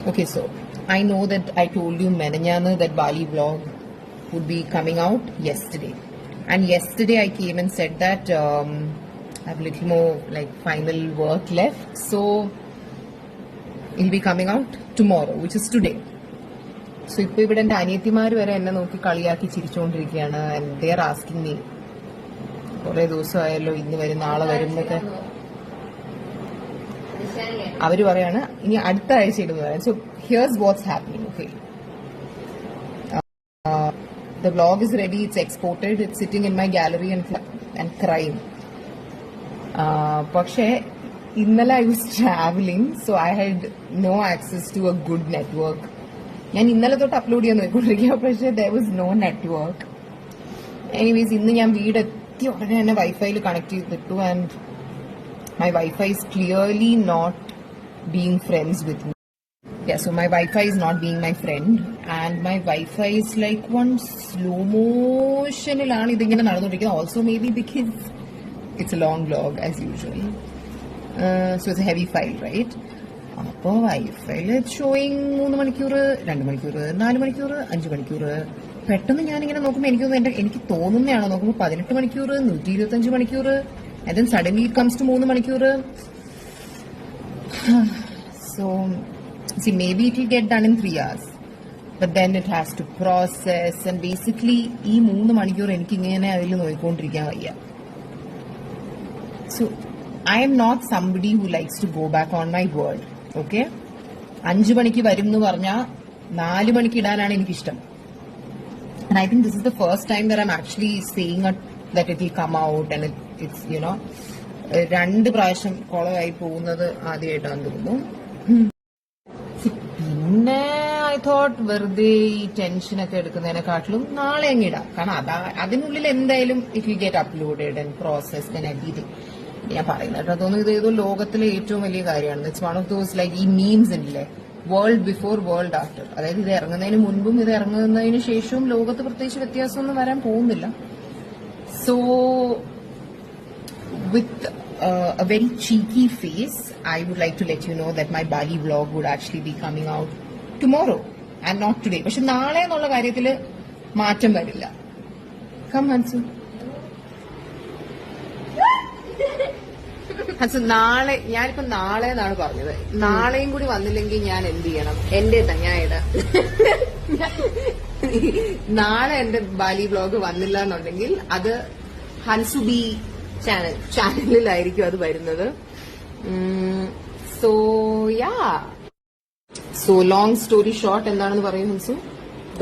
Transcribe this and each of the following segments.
Okay, so I know that I told you Menanyana that Bali vlog would be coming out yesterday. And yesterday I came and said that um, I have little more like final work left. So it'll be coming out tomorrow, which is today. So ഇപ്പോൾ ഇവിടെ എന്റെ അനിയത്തിമാർ വരെ എന്നെ നോക്കി കളിയാക്കി ചിരിച്ചുകൊണ്ടിരിക്കുകയാണ് and they are asking me കുറേ ദിവസമായല്ലോ ഇന്ന് വരും നാളെ വരും എന്നൊക്കെ അവർ പറയാണ് ഇനി അടുത്ത ആഴ്ച ഇടുന്നു പറയാം so here's what's happening okay the blog is ready it's exported it's sitting in my gallery and and crime പക്ഷേ ഇന്നലെ I was travelling so I had no access to a good network ഞാൻ ഇന്നലെ തൊട്ട് upload ചെയ്യാൻ നോക്കിക്കൊണ്ടിരിക്കുക പക്ഷേ there was no network anyways ഇന്ന് ഞാൻ വീട് എത്തി ഉടനെ തന്നെ വൈഫൈയിൽ കണക്ട് ചെയ്തിട്ടു and my Wi-Fi is clearly not being friends with me. Yeah, so my Wi-Fi is not being my friend, and my Wi-Fi is like one slow motionിലാണ് ഇതിങ്ങനെ നടന്നുകൊണ്ടിരിക്കുന്നത് also may be because it's a long vlog as usual so it's a heavy file right അപ്പോൾ വൈഫൈയിൽ showing മൂന്ന് മണിക്കൂർ രണ്ട് മണിക്കൂർ നാല് മണിക്കൂർ അഞ്ച് മണിക്കൂർ പെട്ടെന്ന് ഞാനിങ്ങനെ നോക്കുമ്പോൾ എനിക്ക് എന്റെ എനിക്ക് തോന്നുന്നതാണോ? നോക്കുമ്പോൾ പതിനെട്ട് മണിക്കൂർ നൂറ്റി ഇരുപത്തഞ്ച് മണിക്കൂർ and then suddenly it comes to മൂന്ന് മണിക്കൂർ so see maybe it will get done in three hours but then it has to process and basically ഈ മൂന്ന് മണിക്കൂർ എനിക്ക് ഇങ്ങനെ അതിൽ നോക്കിക്കൊണ്ടിരിക്കാൻ വയ്യ so I'm not somebody who likes to go back on my word okay അഞ്ചു മണിക്ക് വരും എന്ന് പറഞ്ഞാൽ നാല് മണിക്ക് ഇടാനാണ് എനിക്കിഷ്ടം I think this is the first time that I'm actually saying a, that it will come out and it, you know രണ്ട് പ്രാവശ്യം കുളമായി പോകുന്നത് ആദ്യമായിട്ടാണ് തോന്നുന്നു. പിന്നെ ഐ തോട്ട് വെറുതെ ഈ ടെൻഷനൊക്കെ എടുക്കുന്നതിനെക്കാട്ടിലും നാളെ അങ്ങ് ഇടാം. കാരണം അതാ അതിനുള്ളിൽ എന്തായാലും if you get uploaded and processed and everything ഞാൻ പറയുന്നത് തോന്നുന്നു ഇത് ഏതോ ലോകത്തിലെ ഏറ്റവും വലിയ കാര്യമാണ്. It's one of those like ഈ മീംസ് ഉണ്ടല്ലേ വേൾഡ് ബിഫോർ വേൾഡ് ആഫ്റ്റർ അതായത് ഇത് ഇറങ്ങുന്നതിന് മുൻപും ഇത് ഇറങ്ങുന്നതിന് ശേഷവും ലോകത്ത് പ്രത്യേകിച്ച് വ്യത്യാസമൊന്നും വരാൻ പോകുന്നില്ല. So with uh, a very cheeky face, I would like to let you know that my Bali vlog would actually be coming out tomorrow and not today. പക്ഷെ നാളെ എന്നുള്ള കാര്യത്തിൽ മാറ്റം വരില്ല. കം ഹൻസു ഹൻസു നാളെ ഞാനിപ്പോ നാളെ എന്നാണ് പറഞ്ഞത്. നാളെയും കൂടി വന്നില്ലെങ്കിൽ ഞാൻ എന്ത് ചെയ്യണം? എന്റെ ഞാൻ ഇടാം നാളെ എന്റെ ബാലി വ്ലോഗ് വന്നില്ല എന്നുണ്ടെങ്കിൽ അത് ഹൻസു ബി ചാനൽ ചാനലിലായിരിക്കും അത് വരുന്നത് so yeah so long story short എന്താണെന്ന് പറയൂ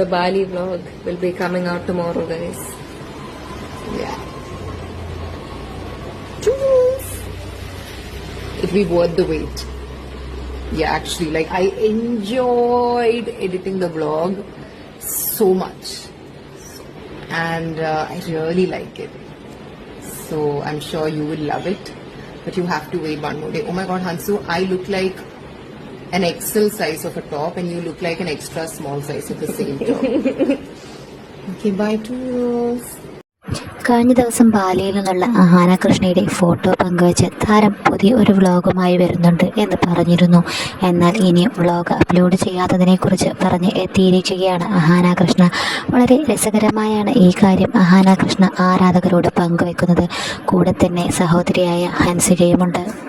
Bali vlog will be coming out tomorrow, guys. Yeah. Choose. It will be the wait. Yeah, actually, like I enjoyed editing the vlog so much, and uh, I really like. So I'm sure you will love it, but you have to wait one more day. Oh my God, Hansu, I look like an XL size of a top, and you look like an extra small size of the same top. okay, bye, toodles. കഴിഞ്ഞ ദിവസം ബാലിയിൽ നിന്നുള്ള അഹാന കൃഷ്ണയുടെ photo പങ്കുവച്ച് താരം പുതിയ ഒരു വ്ളോഗുമായി വരുന്നുണ്ട് എന്ന് പറഞ്ഞിരുന്നു. എന്നാൽ ഇനിയും വ്ളോഗ് അപ്ലോഡ് ചെയ്യാത്തതിനെക്കുറിച്ച് പറഞ്ഞ് എത്തിയിരിക്കുകയാണ് അഹാന കൃഷ്ണ വളരെ രസകരമായാണ് ഈ കാര്യം അഹാന കൃഷ്ണ ആരാധകരോട് പങ്കുവെക്കുന്നത്. കൂടെ തന്നെ സഹോദരിയായ ഹൻസികയുമുണ്ട്.